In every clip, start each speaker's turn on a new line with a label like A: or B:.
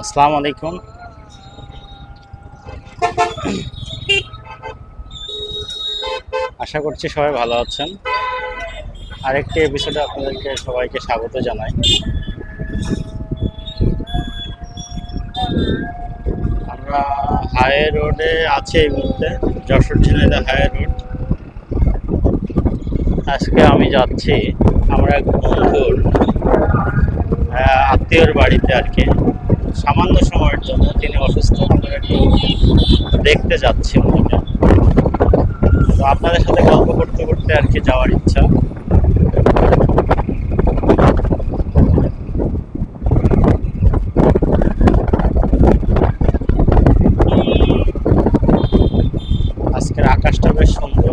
A: আসসালামু আলাইকুম। আশা করছি সবাই ভালো আছেন। আরেকটি এপিসোডে আপনাদেরকে সবাইকে স্বাগত জানাই। আমরা হাই রোডে আছি এই মুহূর্তে, যশোর ঝিনাইদহ হাই রোড। আজকে আমি যাচ্ছি, আমরা এক বন্ধুর আত্মীয়র বাড়িতে আর কি। সামান্য সময়ের জন্য তিনি অসুস্থ আমরা একটু দেখতে যাচ্ছি ওনাকে তো আপনাদের সাথে গল্প করতে করতে আর কি যাওয়ার ইচ্ছা। আজকের আকাশটা বেশ সুন্দর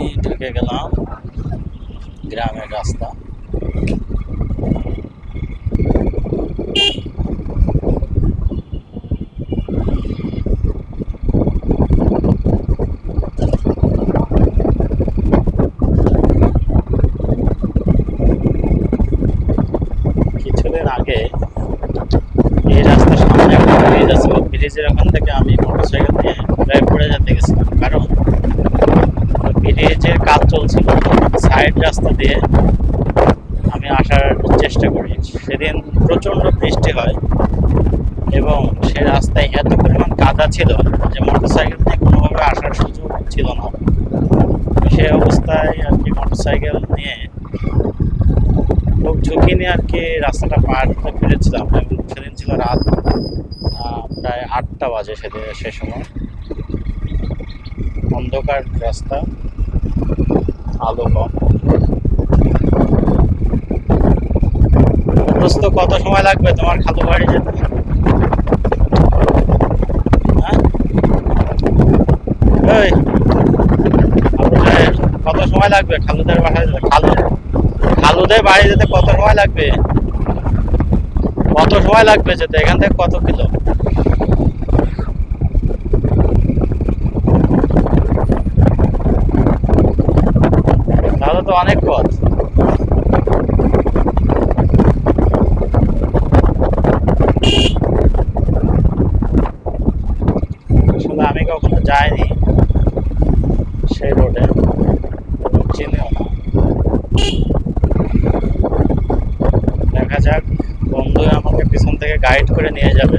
A: এই ঢুকে গেলাম গ্রামের রাস্তা কিছুদিন আগে এই রাস্তার সামনে একটা ব্রিজ আছে ব্রিজের ওখান থেকে আমি মোটরসাইকেল নিয়ে ড্রাইভ করে যেতে গেছিলাম কারণ ব্রিজের কাজ চলছিল সাইড রাস্তা দিয়ে আমি আসার চেষ্টা করি। সেদিন প্রচণ্ড বৃষ্টি হয় এবং সে রাস্তায় এত পরিমাণ কাদা ছিল যে মোটরসাইকেল নিয়ে কোনোভাবে আসার সুযোগ ছিল না। সেই অবস্থায় আর কি মোটরসাইকেল নিয়ে খুব ঝুঁকি নিয়ে আর কি রাস্তাটা পার হতে পেরেছিলাম এবং সেদিন ছিল রাত প্রায় আটটা বাজে সেদিন সে সময়। অন্ধকার রাস্তা, আলো কম। কত সময় লাগবে তোমার খালু বাড়ি যেতে? হ্যাঁ? কত সময় লাগবে খালুদের বাসায় যেতে? খালু, খালুদের বাড়ি যেতে কত সময় লাগবে? কত সময় লাগবে যেতে? এখান থেকে কত কিলো তাহলে তো অনেক পথ আসলে আমি কখনো যাইনি সেই রোডে চিনিও না দেখা যাক বন্ধু আমাকে পিছন থেকে গাইড করে নিয়ে যাবে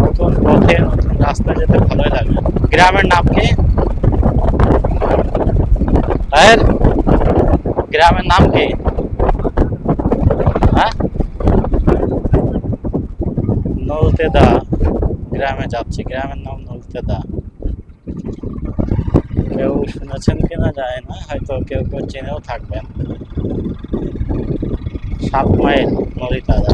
A: নতুন পথে নতুন রাস্তায় যেতে ভালোই লাগে গ্রামের নাম কি আর গ্রামের নাম কি হ্যাঁ নলতেদা গ্রামে যাচ্ছি, গ্রামের নাম নলতেদা। কেউ শুনেছেন কিনা যায় না, হয়তো কেউ কেউ চেনেও থাকবেন। সাত মাইল নলিতাদা।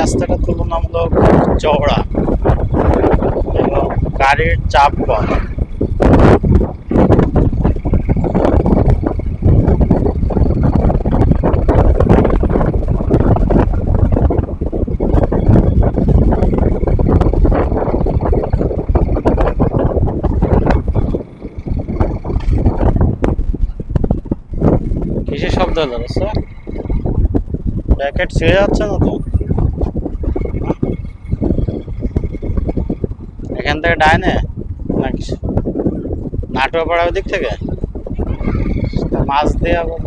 A: রাস্তাটা তুলনামূলক চওড়া এবং গাড়ির চাপ কম। কিসের শব্দ হলো প্যাকেট ছিঁড়ে যাচ্ছে না তো এখান থেকে ডাইনে নাকি নাটুয়া পাড়ার দিক থেকে? মাছ আবার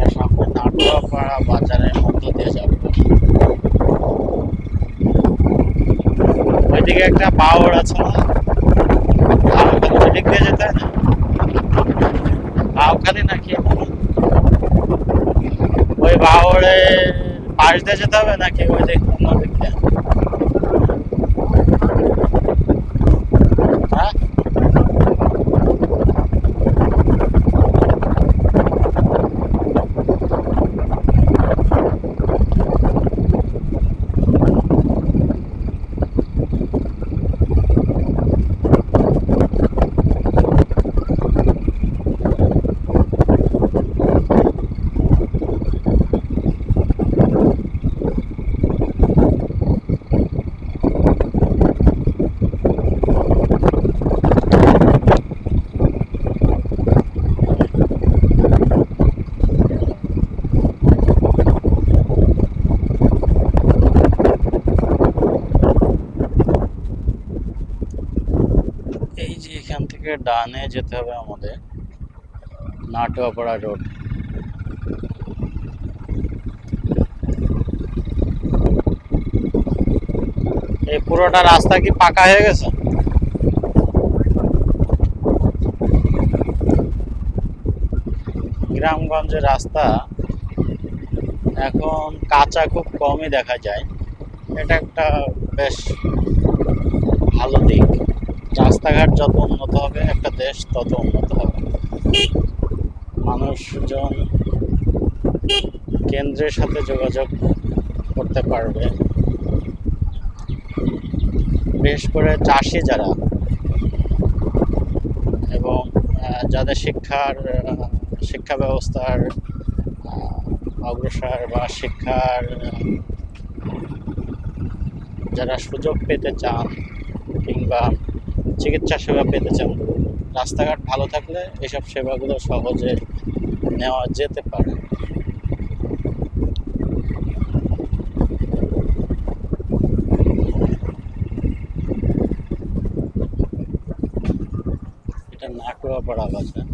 A: এর পাড়া বাজারের দিয়ে ওইদিকে একটা পাওয়ার আছে না? নাকি? ওই বাউরে পাশ দিয়ে যেতে হবে নাকি ওই দিক অন্য দিক দিয়ে হ্যাঁ এই যে এখান থেকে ডানে যেতে হবে আমাদের। নাটোয়াপাড়া রোড। এই পুরোটা রাস্তা কি পাকা হয়ে গেছে? গ্রামগঞ্জের রাস্তা এখন কাঁচা খুব কমই দেখা যায়। এটা একটা বেশ ভালো দিক। রাস্তাঘাট যত উন্নত হবে, একটা দেশ তত উন্নত হবে। মানুষজন কেন্দ্রের সাথে যোগাযোগ করতে পারবে। বিশেষ করে চাষি যারা এবং যাদের শিক্ষার শিক্ষা ব্যবস্থার অগ্রসর বা শিক্ষার, যারা সুযোগ পেতে চান কিংবা চিকিৎসা সেবা পেতে চান। রাস্তাঘাট ভালো থাকলে এসব সেবাগুলো সহজে নেওয়া যেতে পারে। এটা নাকুয়া পাড়া বাজার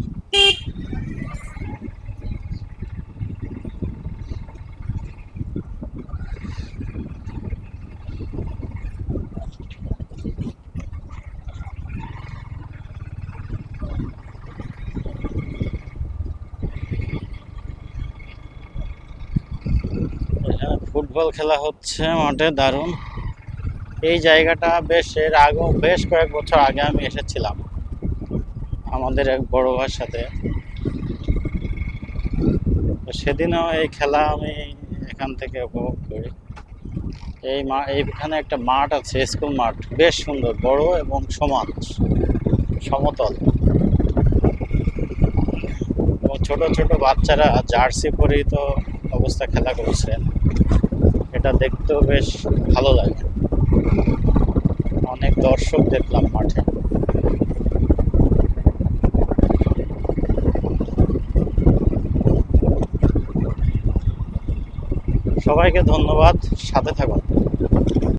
A: এখানে ফুটবল খেলা হচ্ছে, মাঠে দারুণ। এই জায়গাটা বেশ, এর আগেও বেশ কয়েক বছর আগে আমি এসেছিলাম আমাদের এক বড় ভাইয়ের সাথে। সেদিনও এই খেলা আমি এখান থেকে উপভোগ করি। এই মা, এইখানে একটা মাঠ আছে, স্কুল মাঠ, বেশ সুন্দর, বড় এবং সমান, সমতল। ছোট ছোট বাচ্চারা জার্সি পরিহিত অবস্থা খেলা করছে। এটা দেখতেও বেশ ভালো লাগে। অনেক দর্শক দেখলাম মাঠে। সবাইকে ধন্যবাদ সাথে থাকুন।